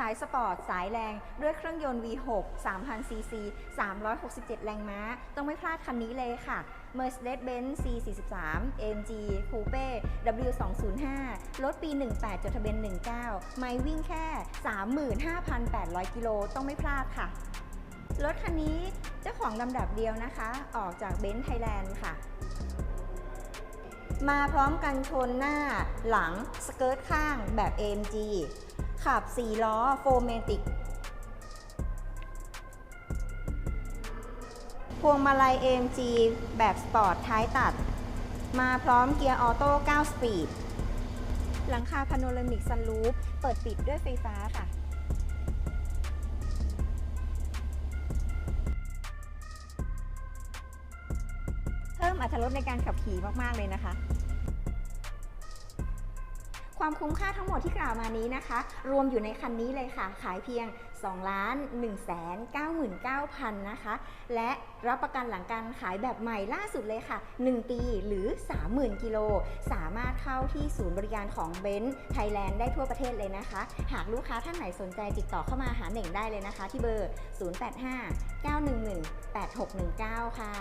สายสปอร์ต สายแรง ด้วยเครื่องยนต์ V6 3,000 cc 367 แรงม้า ต้องไม่พลาดคันนี้เลยค่ะ Mercedes-Benz C43 AMG Coupe W205 รถปี 18 จดทะเบียน 19 ไม่วิ่งแค่ 35,800 กิโล ต้องไม่พลาดค่ะ รถคันนี้เจ้าของลำดับเดียวนะคะ ออกจากเบนซ์ไทยแลนด์ค่ะมาพร้อมกันชนหน้าหลังสเกิร์ตข้างแบบ AMG ขับ 4 ล้อโฟเมติก พวงมาลัย AMG แบบสปอร์ตท้ายตัด มาพร้อมเกียร์ออโต้ 9 สปีด หลังคาพาโนรามิกซันรูฟเปิดปิดด้วยไฟฟ้าค่ะเพิ่มอรรถรสในการขับขี่มาก ๆ เลยนะคะ ความคุ้มค่าทั้งหมดที่กล่าวมานี้นะคะ รวมอยู่ในคันนี้เลยค่ะ ขายเพียง 2,199,000 นะคะ และรับประกันหลังการขายแบบใหม่ล่าสุดเลยค่ะ 1 ปีหรือ 30,000 กิโล สามารถเข้าที่ศูนย์บริการของเบนซ์ไทยแลนด์ได้ทั่วประเทศเลยนะคะ หากลูกค้าท่านไหนสนใจติดต่อเข้ามาหาเหน่งได้เลยนะคะ ที่เบอร์ 085 911 8619 ค่ะ